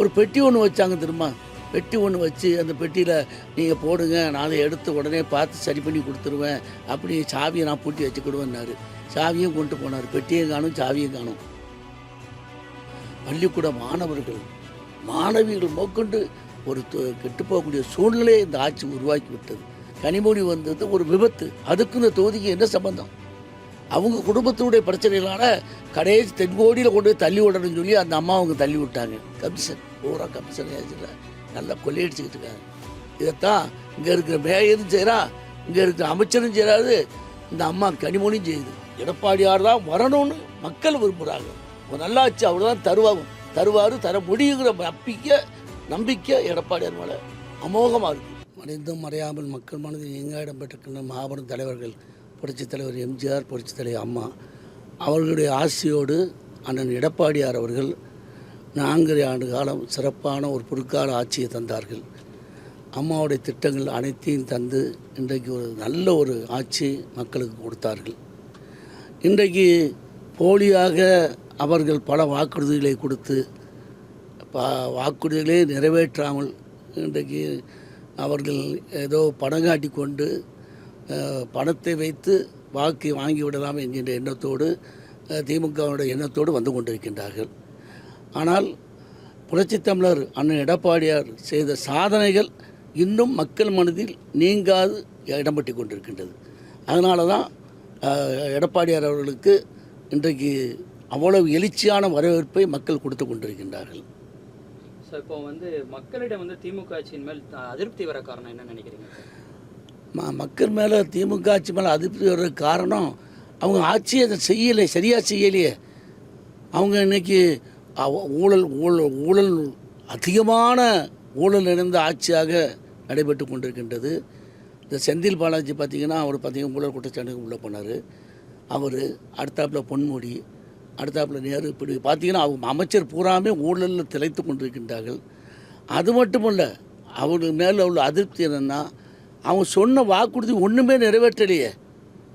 ஒரு பெட்டி ஒன்று வச்சாங்க தெரியுமா? பெட்டி ஒன்று வச்சு அந்த பெட்டியில் நீங்கள் போடுங்க நான் அதை எடுத்து உடனே பார்த்து சரி பண்ணி கொடுத்துருவேன் அப்படி சாவியை நான் பூட்டி வச்சுக்கிடுவேன்னாரு. சாவியும் கொண்டு போனார். பெட்டியும் காணும் சாவியும் காணும். பள்ளிக்கூட மாணவர்கள் மாணவிகள் மொக்கொண்டு ஒரு து- கெட்டுப்போகக்கூடிய சூழ்நிலையை இந்த ஆட்சி உருவாக்கி விட்டது கனிமொழி வந்தது ஒரு விபத்து. அதுக்கு இந்த தொகுதிக்கு என்ன சம்பந்தம்? அவங்க குடும்பத்தினுடைய பிரச்சனைகளான கடைசி தென்கோடியில் கொண்டு போய் தள்ளி விடணும்னு சொல்லி அந்த அம்மா அவங்க தள்ளி விட்டாங்க. கமிஷன் பூரா கமிஷன் ஏஜில் நல்லா கொள்ளையடிச்சுக்கிட்டு இருக்காங்க இதைத்தான் இங்கே இருக்கிற மேயரும் செய்கிறா இங்கே இருக்கிற அமைச்சரும் செய்கிறாரு இந்த அம்மா கனிமொழியும் செய்யுது. எடப்பாடியார் தான் வரணும்னு மக்கள் விரும்புகிறாங்க ஒரு நல்லாச்சு அவர் தான் தருவாகும். தருவார் தர முடியுங்கிற நம்பிக்கை நம்பிக்கை எடப்பாடியார் மேலே அமோகமாக இருக்குது மறைந்தும் மறையாமல் மக்கள் மனதில் எங்கே இடம்பெற்றிருக்கின்ற மாபெரும் தலைவர்கள் புரட்சித் தலைவர் எம்ஜிஆர் புரட்சித் தலைவர் அம்மா அவர்களுடைய ஆசையோடு அண்ணன் எடப்பாடியார் அவர்கள் நான்கரை ஆண்டு காலம் சிறப்பான ஒரு பொற்கால ஆட்சியை தந்தார்கள். அம்மாவுடைய திட்டங்கள் அனைத்தையும் தந்து இன்றைக்கு ஒரு நல்ல ஒரு ஆட்சி மக்களுக்கு கொடுத்தார்கள். இன்றைக்கு போலியாக அவர்கள் பல வாக்குறுதிகளை கொடுத்து பா வாக்குறுதிகளே நிறைவேற்றாமல் இன்றைக்கு அவர்கள் ஏதோ பணம் காட்டி கொண்டு பணத்தை வைத்து வாக்கை வாங்கி விடலாம் என்கின்ற எண்ணத்தோடு திமுகவுடைய எண்ணத்தோடு வந்து கொண்டிருக்கின்றார்கள். ஆனால் புரட்சித் தமிழர் அண்ணன் எடப்பாடியார் செய்த சாதனைகள் இன்னும் மக்கள் மனதில் நீங்காது இடம்பெற்று கொண்டிருக்கின்றது. அதனால தான் எடப்பாடியார் அவர்களுக்கு இன்றைக்கு அவ்வளவு எழுச்சியான வரவேற்பை மக்கள் கொடுத்து கொண்டிருக்கின்றார்கள். ஸோ இப்போ வந்து மக்களிடம் வந்து திமுக ஆட்சியின் மேல் அதிருப்தி வர காரணம் என்ன நினைக்கிறீங்க? ம மக்கள் மேலே திமுக ஆட்சி மேலே அதிருப்தி வர்றதுக்கு காரணம் அவங்க ஆட்சியை அதை செய்யலை சரியாக செய்யலையே. அவங்க இன்னைக்கு ஊழல் ஊழல் ஊழல் அதிகமான ஊழல் நிறைந்த ஆட்சியாக நடைபெற்று கொண்டிருக்கின்றது. இந்த செந்தில் பாலாஜி பார்த்திங்கன்னா அவர் பார்த்திங்கன்னா ஊழல் குற்றச்சாட்டுக்கு உள்ளே போனார். அவர் அடுத்தாப்பில் பொன்முடி அடுத்தாப்பில் நேரு இப்படி பார்த்தீங்கன்னா அவங்க அமைச்சர் பூராமே ஊழலில் திளைத்து கொண்டிருக்கின்றார்கள். அது மட்டும் இல்லை அவர் மேலே உள்ள அதிருப்தி என்னென்னா அவங்க சொன்ன வாக்குறுதி ஒன்றுமே நிறைவேற்றலையே.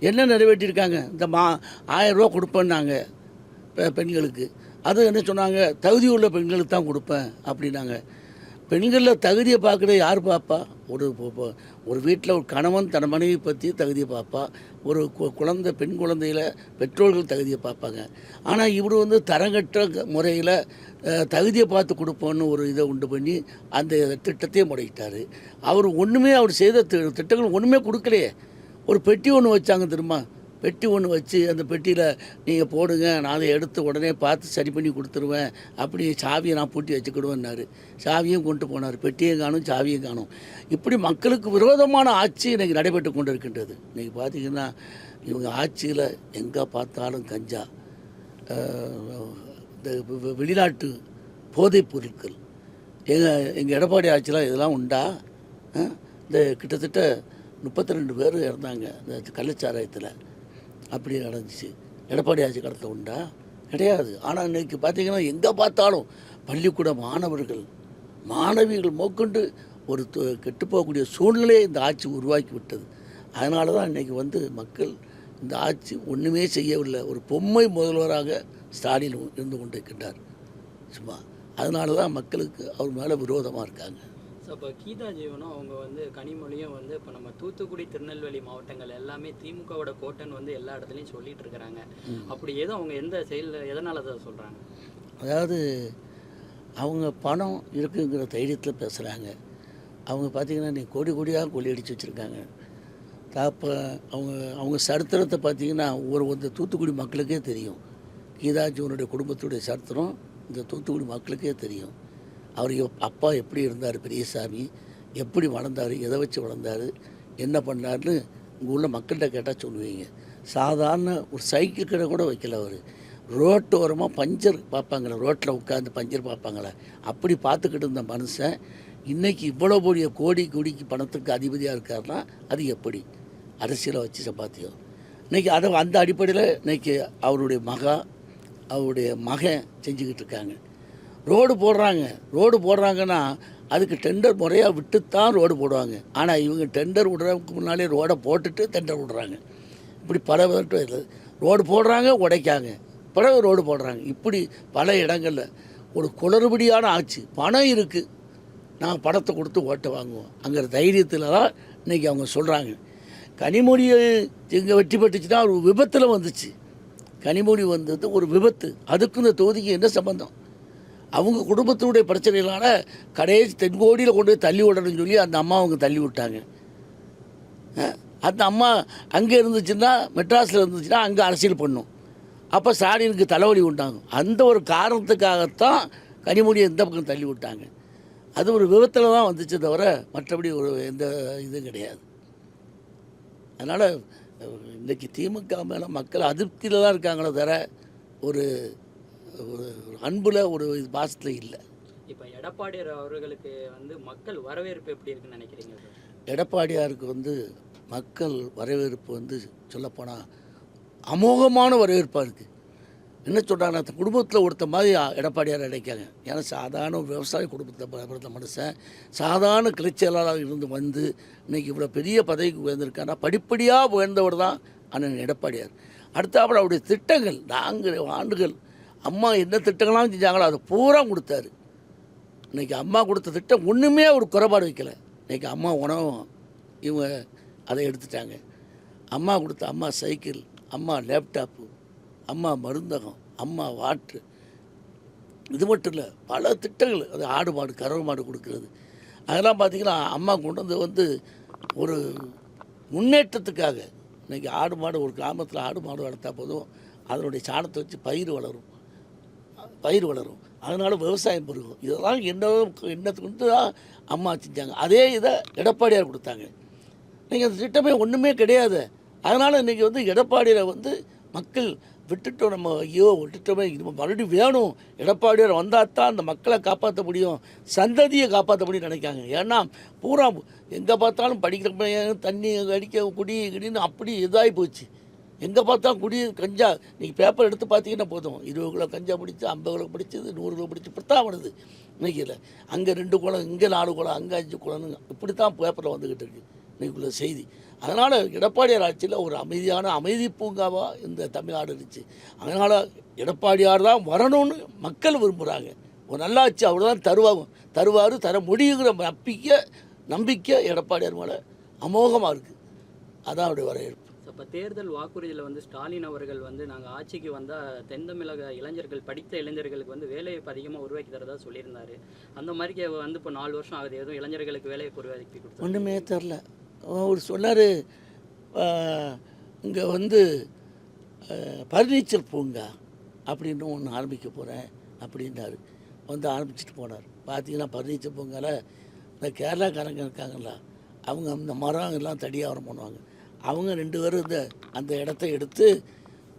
என்ன நிறைவேற்றியிருக்காங்க இந்த மா ஆயிரம் ரூபா கொடுப்பேன்னாங்க பெண்களுக்கு. அது என்ன சொன்னாங்க? தகுதி உள்ள பெண்களுக்கு தான் கொடுப்பேன் அப்படின்னாங்க. பெண்களில் தகுதியை பார்க்குறது யார் பார்ப்பா? ஒரு ஒரு வீட்டில் ஒரு கணவன் தன் மனைவி பற்றி தகுதியை பார்ப்பா. ஒரு கு- குழந்தை பெண் குழந்தையில் பெற்றோர்கள் தகுதியை பார்ப்பாங்க. ஆனால் இவர் வந்து தரங்கற்ற முறையில் தகுதியை பார்த்து கொடுப்போன்னு ஒரு இதை உண்டு பண்ணி அந்த திட்டத்தையே முடக்கிட்டார் அவர் ஒன்றுமே அவர் செய்த திட்டங்கள் ஒன்றுமே கொடுக்கலையே. ஒரு பெட்டி ஒன்று வச்சாங்க திரும்ப பெட்டி ஒன்று வச்சு அந்த பெட்டியில் நீங்கள் போடுங்க நான் அதை எடுத்து உடனே பார்த்து சரி பண்ணி கொடுத்துருவேன். அப்படி சாவியை நான் பூட்டி வச்சுக்கிடுவேன்னாரு. சாவியும் கொண்டு போனார். பெட்டியும் காணும் சாவியும் காணும். இப்படி மக்களுக்கு விரோதமான ஆட்சி இன்றைக்கி நடைபெற்று கொண்டு இருக்கின்றது இன்றைக்கி பார்த்தீங்கன்னா இவங்க ஆட்சியில் எங்கே பார்த்தாலும் கஞ்சா இந்த வெளிநாட்டு போதைப் பொருட்கள். எங்கள் எங்கள் எடப்பாடி ஆட்சியில் இதெல்லாம் உண்டா? இந்த கிட்டத்தட்ட முப்பத்தி ரெண்டு பேர் இறந்தாங்க. இந்த கள்ளச்சாராயத்தில். அப்படி நடந்துச்சு. எடப்பாடி ஆட்சி காலத்தில் உண்டா? கிடையாது. ஆனால் இன்னைக்கு பார்த்தீங்கன்னா எங்கே பார்த்தாலும் பள்ளிக்கூட மாணவர்கள் மாணவிகள் மோக்கொண்டு ஒரு து- கெட்டுப்போகக்கூடிய சூழ்நிலையை இந்த ஆட்சி உருவாக்கி விட்டது. அதனால தான் இன்றைக்கி வந்து மக்கள் இந்த ஆட்சி ஒன்றுமே செய்யவில்லை. ஒரு பொம்மை முதல்வராக ஸ்டாலின் இருந்து கொண்டிருக்கின்றார். சும்மா. அதனால தான் மக்களுக்கு அவர் மேலே விரோதமாக இருக்காங்க. ஸோ இப்போ கீதா ஜீவனும் அவங்க வந்து கனிமொழியும் வந்து இப்போ நம்ம தூத்துக்குடி திருநெல்வேலி மாவட்டங்கள் எல்லாமே திமுகவோட கோட்டைன்னு வந்து எல்லா இடத்துலையும் சொல்லிட்டு இருக்கிறாங்க அப்படி எதுவும் அவங்க எந்த செயலில் எதனால அதை சொல்கிறாங்க அதாவது அவங்க பணம் இருக்குங்கிற தைரியத்தில் பேசுகிறாங்க அவங்க பார்த்திங்கன்னா நீ கோடி கோடியாக கொள்ளையடிச்சு வச்சுருக்காங்க. அப்போ அவங்க அவங்க சரித்திரத்தை பார்த்தீங்கன்னா ஒரு இந்த தூத்துக்குடி மக்களுக்கே தெரியும். கீதாஜீவனுடைய குடும்பத்துடைய சரித்திரம் இந்த தூத்துக்குடி மக்களுக்கே தெரியும். அவர் அப்பா எப்படி இருந்தார் பெரியசாமி எப்படி வளர்ந்தார்? எதை வச்சு வளர்ந்தார்? என்ன பண்ணாருன்னு உங்கள் உள்ள மக்கள்கிட்ட கேட்டால் சொல்லுவீங்க. சாதாரண ஒரு சைக்கிள் கடை கூட வைக்கல அவர். ரோட்டோரமாக பஞ்சர் பார்ப்பாங்களே ரோட்டில் உட்காந்து பஞ்சர் பார்ப்பாங்களே. அப்படி பார்த்துக்கிட்டு இருந்த மனுஷன் இன்னைக்கு இவ்வளோ பெரிய கோடி கோடிக்கு பணத்துக்கு அதிபதியாக இருக்காருன்னா அது எப்படி? அரசியலை வச்சு சம்பாத்தியம். இன்றைக்கி அதை அந்த அடிப்படையில் இன்றைக்கி அவருடைய மகா அவருடைய மகன் செஞ்சுக்கிட்டு இருக்காங்க. ரோடு போடுறாங்க. ரோடு போடுறாங்கன்னா அதுக்கு டெண்டர் முறையாக விட்டு தான் ரோடு போடுவாங்க. ஆனால் இவங்க டெண்டர் விடுறதுக்கு முன்னாலே ரோடை போட்டுட்டு டெண்டர் விடுறாங்க. இப்படி பல விதட்டு ரோடு போடுறாங்க உடைக்காங்க. பிறகு ரோடு போடுறாங்க. இப்படி பல இடங்களில் ஒரு குளறுபடியான ஆட்சி. பணம் இருக்குது நான் பணத்தை கொடுத்து ஓட்டை வாங்குவோம். அங்கிற தைரியத்தில் தான் இன்றைக்கி அவங்க சொல்கிறாங்க கனிமொழியை இங்கே வெற்றி பெற்றுச்சுன்னா ஒரு விபத்தில் வந்துச்சு. கனிமொழி வந்தது ஒரு விபத்து. அதுக்கும் இந்த தொகுதிக்கு என்ன சம்பந்தம்? அவங்க குடும்பத்தினுடைய பிரச்சனைகளால் கடைசி தென்கோடியில் கொண்டு போய் தள்ளி விடணும்னு சொல்லி அந்த அம்மா அவங்க தள்ளி விட்டாங்க. அந்த அம்மா அங்கே இருந்துச்சுன்னா மெட்ராஸில் இருந்துச்சுன்னா அங்கே அரசியல் பண்ணும். அப்போ ஸ்டாலினுக்கு தலைவலி உண்டாகும். அந்த ஒரு காரணத்துக்காகத்தான் கனிமொழியை இந்த பக்கம் தள்ளி விட்டாங்க. அது ஒரு விபத்தில் தான் வந்துச்சு தவிர மற்றபடி ஒரு எந்த இதுவும் கிடையாது. அதனால் இன்றைக்கி திமுக மேலே மக்கள் அதிருப்தியில் தான் இருக்காங்களே தவிர ஒரு ஒரு அன்பில் ஒரு பாசத்தில் இல்லை. இப்போ எடப்பாடியார் அவர்களுக்கு வந்து மக்கள் வரவேற்பு எப்படி இருக்குன்னு நினைக்கிறீங்க எடப்பாடியாருக்கு வந்து மக்கள் வரவேற்பு வந்து சொல்லப்போனால் அமோகமான வரவேற்பாக இருக்குது என்ன சொல்கிறாங்க அந்த குடும்பத்தில் ஒருத்த மாதிரி எடப்பாடியார் நினைக்காங்க. ஏன்னா சாதாரண விவசாய குடும்பத்தை பிறந்த மனுஷன் சாதாரண கிளைச்சலாளராக இருந்து வந்து இன்னைக்கு இவ்வளோ பெரிய பதவிக்கு உயர்ந்திருக்காருன்னா படிப்படியாக உயர்ந்தவர் தான் அண்ணன் எடப்பாடியார். அடுத்தாப்புல அவருடைய திட்டங்கள் நான்கு ஆண்டுகள் அம்மா என்ன திட்டங்கள்லாம் செஞ்சாங்களோ அதை பூரா கொடுத்தாரு. இன்னைக்கு அம்மா கொடுத்த திட்டம் ஒன்றுமே ஒரு குறைபாடு வைக்கல. இன்னைக்கு அம்மா உணவும் இவங்க அதை எடுத்துட்டாங்க. அம்மா கொடுத்த அம்மா சைக்கிள் அம்மா லேப்டாப்பு அம்மா மருந்தகம் அம்மா வாட்ரு. இது மட்டும் இல்லை பல திட்டங்கள் அது ஆடு மாடு கறவை மாடு கொடுக்கறது. அதெல்லாம் பார்த்திங்கன்னா அம்மா கொண்டு வந்து வந்து ஒரு முன்னேற்றத்துக்காக இன்னைக்கு ஆடு மாடு ஒரு கிராமத்தில் ஆடு மாடு வளர்த்தா போதும். அதனுடைய சாணத்தை வச்சு பயிர் வளரும். பயிர் வளரும். அதனால் விவசாயம் பெருகும். இதெல்லாம் என்ன எண்ணத்துக்கு வந்து தான் அம்மா செஞ்சாங்க. அதே இதை எடப்பாடியார் கொடுத்தாங்க. நீங்கள் அந்த திட்டமே ஒன்றுமே கிடையாது. அதனால் இன்றைக்கி வந்து எடப்பாடியாரை வந்து மக்கள் விட்டுட்டோம் நம்ம. ஐயோ விட்டுட்டோமே. இது மறுபடியும் வேணும். எடப்பாடியார் வந்தால் தான் அந்த மக்களை காப்பாற்ற முடியும். சந்ததியை காப்பாற்ற முடியும்னு நினைக்காங்க. ஏன்னா பூரா எங்கே பார்த்தாலும் படிக்கிற பையன் தண்ணி அடிக்க குடி கிடின்னு அப்படி இதாகி போச்சு. எங்கே பார்த்தா குடி கஞ்சா. நீங்கள் பேப்பர் எடுத்து பார்த்தீங்கன்னா போதும். இருபது கிலோ கஞ்சா பிடிச்சி ஐம்பது கிலோ பிடிச்சது நூறு கிலோ பிடிச்சி இப்படி தான் வருது. இன்னைக்கு இல்லை அங்கே ரெண்டு குளம் இங்கே நாலு குளம் அங்கே அஞ்சு குளம்னு இப்படி தான் பேப்பரில் வந்துக்கிட்டு இருக்கு. இன்றைக்குள்ள செய்தி. அதனால் எடப்பாடியார் ஆட்சியில் ஒரு அமைதியான அமைதி பூங்காவாக இந்த தமிழ்நாடு இருந்துச்சு. அதனால் எடப்பாடியார் தான் வரணும்னு மக்கள் விரும்புகிறாங்க ஒரு நல்லாட்சி அவர் தான் தருவாங்க. தருவார் தர முடியுங்கிற நம்பிக்கை நம்பிக்கை எடப்பாடியார் மேலே அமோகமாக இருக்குது அதான் அவருடைய வரவேற்பு. இப்போ தேர்தல் வாக்குறுதியில் வந்து ஸ்டாலின் அவர்கள் வந்து நாங்கள் ஆட்சிக்கு வந்தால் தென் தமிழக இளைஞர்கள் படித்த இளைஞர்களுக்கு வந்து வேலைவாய்ப்பு அதிகமாக உருவாக்கி தரதா சொல்லியிருந்தாரு. அந்த மாதிரி வந்து இப்போ நாலு வருஷம் ஆகுது. எதுவும் இளைஞர்களுக்கு வேலைவாய்ப்பு உருவாக்கி கொடுத்து ஒன்றுமே தெரில அவர் சொன்னார் இங்கே வந்து பர்னிச்சர் பூங்கா அப்படின்னு ஒன்று ஆரம்பிக்க போகிறேன் அப்படின்னாரு. வந்து ஆரம்பிச்சிட்டு போனார். பார்த்தீங்கன்னா பர்னிச்சர் பூங்காவில் இந்த கேரளாக்காரங்க இருக்காங்களா அவங்க அந்த மரம் எல்லாம் தடியாவரம் பண்ணுவாங்க. அவங்க ரெண்டு பேரும் இந்த அந்த இடத்த எடுத்து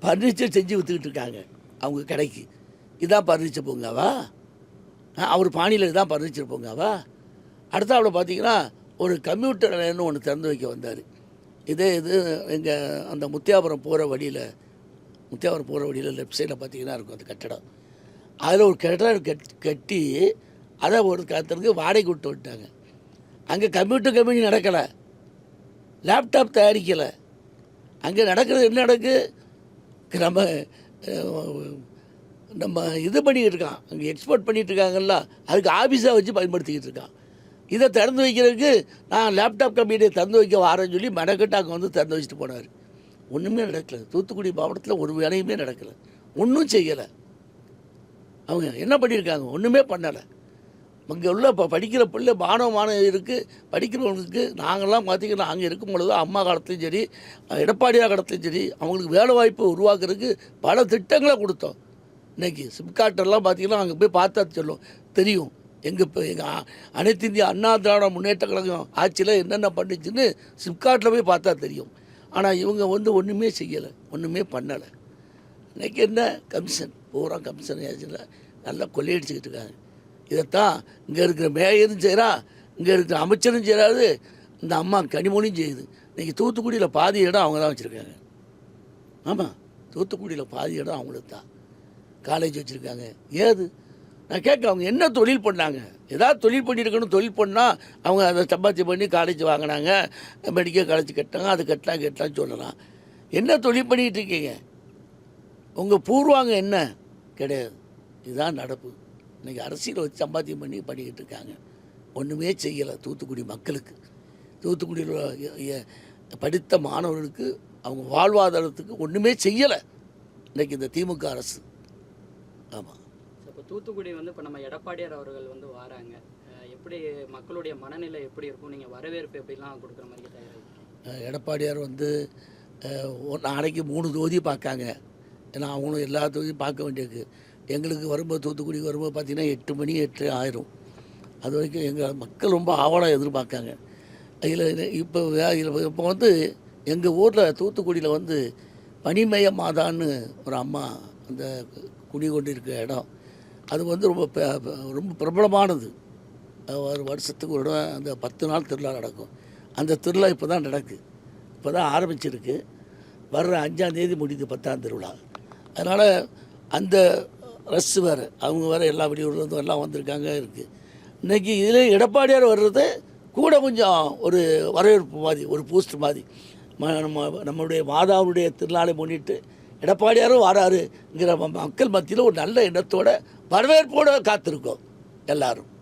பர்னிச்சர் செஞ்சு விற்றுக்கிட்டு இருக்காங்க அவங்க கடைக்கு. இதான் பர்னிச்சர் பூங்காவா? அவர் பாணியில் இதான் பர்னிச்சர் பூங்காவா? அடுத்தாப்புல பார்த்தீங்கன்னா ஒரு கம்ப்யூட்டர் நிலையம்னு ஒன்று திறந்து வைக்க வந்தார். இதே இது எங்கள் அந்த முத்தியாபுரம் போகிற வழியில் முத்தியாபுரம் போகிற வழியில் லெஃப்ட் சைடில் பார்த்தீங்கன்னா இருக்கும் அந்த கட்டடம். அதில் ஒரு கட்டடம் கட் கட்டி அதை ஒரு கத்தருக்கு வாடகை விட்டு விட்டாங்க அங்கே கம்ப்யூட்டர் கம்பெனி நடக்கலை. லேப்டாப் தயாரிக்கலை. அங்கே நடக்கிறது என்ன நடக்கு? நம்ம நம்ம இது பண்ணிக்கிட்டு இருக்கான் அங்கே எக்ஸ்போர்ட் பண்ணிகிட்டு இருக்காங்கல்ல அதுக்கு ஆஃபீஸாக வச்சு பயன்படுத்திக்கிட்டு இருக்கான் இதை திறந்து வைக்கிறதுக்கு நான் லேப்டாப் கம்பெனியை திறந்து வைக்க வரேன்னு சொல்லி மெனக்கட்டு அங்கே வந்து திறந்து வச்சுட்டு போனார். ஒன்றுமே நடக்கலை. தூத்துக்குடி மாவட்டத்தில் ஒரு வேலையுமே நடக்கலை. ஒன்றும் செய்யலை. அவங்க என்ன பண்ணியிருக்காங்க? ஒன்றுமே பண்ணலை. இங்கே உள்ள இப்போ படிக்கிற பிள்ளை மாணவ மாணவி இருக்குது படிக்கிறவங்களுக்கு நாங்கள்லாம் பார்த்திங்கன்னா அங்கே இருக்கும் பொழுது அம்மா காலத்துலையும் சரி எடப்பாடியார் காலத்துலையும் சரி அவங்களுக்கு வேலை வாய்ப்பு உருவாக்குறதுக்கு பல திட்டங்களை கொடுத்தோம். இன்றைக்கி சிப்காட்டெல்லாம் பார்த்திங்கன்னா அங்கே போய் பார்த்தா சொல்லும். தெரியும். எங்கள் இப்போ எங்கள் அனைத்து இந்திய அண்ணா திராவிட முன்னேற்ற கழகம் ஆட்சியில் என்னென்ன பண்ணுச்சுன்னு சிப்காட்டில் போய் பார்த்தா தெரியும். ஆனால் இவங்க வந்து ஒன்றுமே செய்யலை. ஒன்றுமே பண்ணலை. இன்றைக்கி என்ன? கமிஷன். பூரா கமிஷன் ஏஜென்ட்டில் நல்லா கொள்ளையடிச்சுக்கிட்டு இருக்காங்க. இதைத்தான் இங்கே இருக்கிற மேயரும் செய்கிறா இங்கே இருக்கிற அமைச்சரும் செய்கிறாரு இந்த அம்மா கனிமொழியும் செய்யுது. இன்றைக்கி தூத்துக்குடியில் பாதி இடம் அவங்க தான் வச்சுருக்காங்க. ஆமாம் தூத்துக்குடியில் பாதி இடம் அவங்களுக்கு தான் காலேஜ் வச்சுருக்காங்க. ஏது? நான் கேட்க அவங்க என்ன தொழில் பண்ணாங்க? ஏதாவது தொழில் பண்ணியிருக்கணும் தொழில் பண்ணால் அவங்க அதை சம்பாத்தி பண்ணி காலேஜ் வாங்கினாங்க மெடிக்கல் காலேஜ் கட்டினாங்க அது கட்டலாம் கட்டலாம் சொல்லலாம். என்ன தொழில் பண்ணிகிட்டு இருக்கீங்க? உங்கள் பூர்வாங்க என்ன? கிடையாது. இதுதான் நடப்பு. இன்றைக்கி அரசியல் வச்சு சம்பாத்தியம் பண்ணி பண்ணிக்கிட்டு இருக்காங்க. ஒன்றுமே செய்யலை தூத்துக்குடி மக்களுக்கு. தூத்துக்குடியில் படித்த மாணவர்களுக்கு அவங்க வாழ்வாதாரத்துக்கு ஒன்றுமே செய்யலை. இன்றைக்கி இந்த திமுக அரசு. ஆமாம் இப்போ தூத்துக்குடி வந்து இப்போ நம்ம எடப்பாடியார் அவர்கள் வந்து வராங்க. எப்படி மக்களுடைய மனநிலை எப்படி இருக்கும்? நீங்கள் வரவேற்பு எப்படிலாம் கொடுக்குற மாதிரி தயாராக? எடப்பாடியார் வந்து நாளைக்கு மூணு தொகுதி பார்க்காங்க. ஏன்னா அவங்களும் எல்லா தொகுதியும் பார்க்க வேண்டியிருக்கு. எங்களுக்கு வரும்போது தூத்துக்குடி வரும்போது பார்த்திங்கன்னா எட்டு மணி எட்டு ஆயிரும். அது வரைக்கும் எங்கள் மக்கள் ரொம்ப ஆவலாக எதிர்பார்க்காங்க. இதில் இப்போ இதில் இப்போ வந்து எங்கள் ஊரில் தூத்துக்குடியில் வந்து பனிமய மாதான்னு ஒரு அம்மா அந்த குடி கொண்டு இருக்கிற இடம். அது வந்து ரொம்ப ப- ப- ரொம்ப பிரபலமானது. ஒரு வருஷத்துக்கு ஒரு இடம் அந்த பத்து நாள் திருவிழா நடக்கும். அந்த திருவிழா இப்போ தான் நடக்கு. இப்போ தான் ஆரம்பிச்சிருக்கு. வர்ற அஞ்சாந்தேதி முடியுது பத்தாம் திருவிழா. அதனால் அந்த ரஸ் வேறு. அவங்க வேறு எல்லா வெளியூர்லேருந்து எல்லாம் வந்திருக்காங்க இருக்குது இன்றைக்கி இதில் எடப்பாடியார் வர்றது கூட கொஞ்சம் ஒரு வரவேற்பு மாதிரி ஒரு பூஸ்ட் மாதிரி. ம- நம்ம நம்மளுடைய மாதாவுடைய திருநாளை முன்னிட்டு எடப்பாடியாரும் வராருங்கிற மக்கள் மத்தியில் ஒரு நல்ல எண்ணத்தோட வரவேற்போடு காத்திருக்கோம் எல்லோரும்.